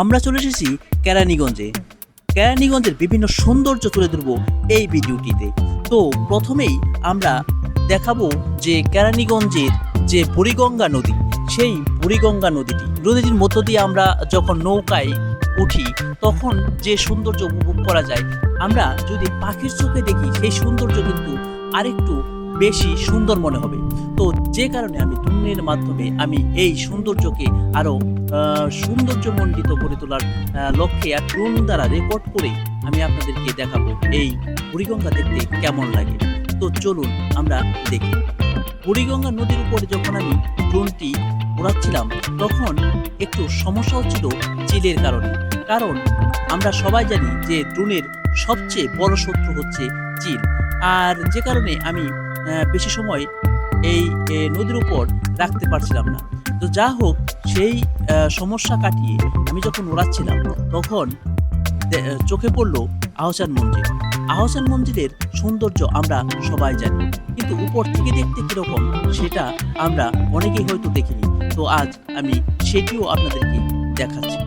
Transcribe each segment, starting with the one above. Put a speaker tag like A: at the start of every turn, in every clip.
A: আমরা চলে এসেছি কেরানীগঞ্জে। কেরানীগঞ্জের বিভিন্ন সৌন্দর্য তুলে ধরবো এই ভিডিওটিতে। তো প্রথমেই আমরা দেখাবো যে কেরানীগঞ্জের যে বুড়িগঙ্গা নদী, সেই বুড়িগঙ্গা নদীটি। নদীটির মধ্য দিয়ে আমরা যখন নৌকায় উঠি, তখন যে সৌন্দর্য উপভোগ করা যায়, আমরা যদি পাখির চোখে দেখি, সেই সৌন্দর্য কিন্তু আরেকটু বেশি সুন্দর মনে হবে। তো যে কারণে আমি ড্রোনের মাধ্যমে আমি এই সৌন্দর্যকে আরও সৌন্দর্যমণ্ডিত করে তোলার লক্ষ্যে এক ড্রোন দ্বারা রেকর্ড করে আমি আপনাদেরকে দেখাবো এই বুড়িগঙ্গা দেখতে কেমন লাগে। তো চলুন আমরা দেখি। বুড়িগঙ্গা নদীর উপরে যখন আমি ড্রোনটি উড়াচ্ছিলাম তখন একটু সমস্যা হচ্ছিল চিলের কারণে। কারণ আমরা সবাই জানি যে ড্রোনের সবচেয়ে বড় শত্রু হচ্ছে চিল। আর যে কারণে আমি বেশি সময় এই নদীর উপর রাখতে পারছিলাম না। তো যা হোক, সেই সমস্যা কাটিয়ে আমি যখন ওড়াচ্ছিলাম, তখন চোখে পড়ল আহসান মঞ্জিল। আহসান মঞ্জিলের সৌন্দর্য আমরা সবাই জানি, কিন্তু উপর থেকে দেখতে কীরকম সেটা আমরা অনেকেই হয়তো দেখিনি। তো আজ আমি সেটিও আপনাদেরকে দেখাচ্ছি।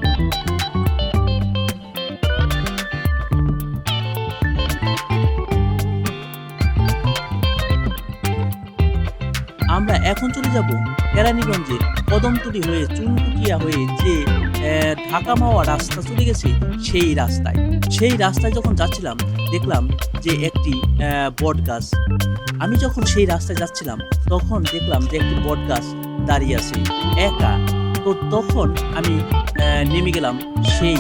A: এখন চলে যাব কেরানীগঞ্জের কদমতলি হয়ে চুনকুটিয়া হয়ে যে ঢাকা মাওয়া রাস্তা চলে গেছে, সেই রাস্তায়। সেই রাস্তায় যখন যাচ্ছিলাম, দেখলাম যে একটি বট গাছ আমি যখন সেই রাস্তায় যাচ্ছিলাম, তখন দেখলাম যে একটি বট গাছ দাঁড়িয়ে আছে, একা। তো তখন আমি নেমে গেলাম সেই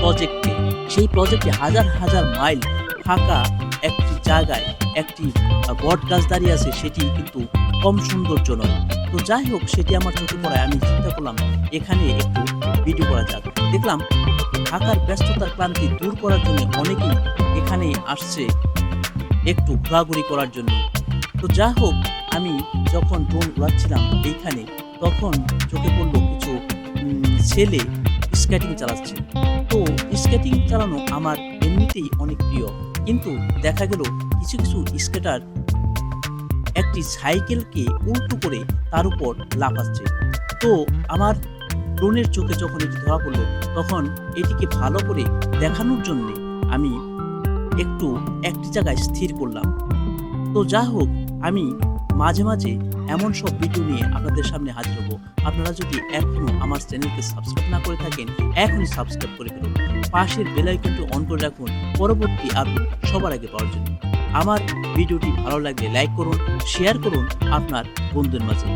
A: প্রজেক্টে সেই প্রজেক্টে হাজার হাজার মাইল ফাঁকা একটি জায়গায় একটি বট গাছ দাঁড়িয়ে আছে, সেটি কিন্তু কম সৌন্দর্য নয়। তো যাই হোক, সেটি আমার চোখে পড়ায়, আমি চিন্তা করলাম এখানে একটু ভিডিও করা যাক। দেখলাম ঢাকার ব্যস্ততার ক্লান্তি দূর করার জন্য অনেকেই এখানে আসছে একটু ঘোরাঘুরি করার জন্য। তো যা হোক, আমি যখন ড্রোন উড়াচ্ছিলাম এইখানে, তখন চোখে পড়ল কিছু ছেলে স্কেটিং চালাচ্ছে। তো স্কেটিং চালানো আমার এমনিতেই অনেক প্রিয়। কিন্তু দেখা গেল কিছু কিছু স্কেটার একটি সাইকেলকে উল্টো করে তার উপর লাফাচ্ছে। তো আমার ড্রোনের চোখে যখন এটি ধরা পড়ল, তখন এটিকে ভালো করে দেখানোর জন্যে আমি একটু একটি জায়গায় স্থির করলাম। তো যা হোক, আমি মাঝে মাঝে এমন সব ভিডিও নিয়ে আপনাদের সামনে হাজির হব। আপনারা যদি এখনও আমার চ্যানেলকে সাবস্ক্রাইব না করে থাকেন, এখনই সাবস্ক্রাইব করে ফেলুন। পাশের বেল আইকনটি অন করে রাখুন। পরবর্তী আপডেট সবার আগে পাওয়ার জন্য। আমার ভিডিওটি ভালো লাগলে লাইক করুন শেয়ার করুন আপনার বন্ধুর মাঝে।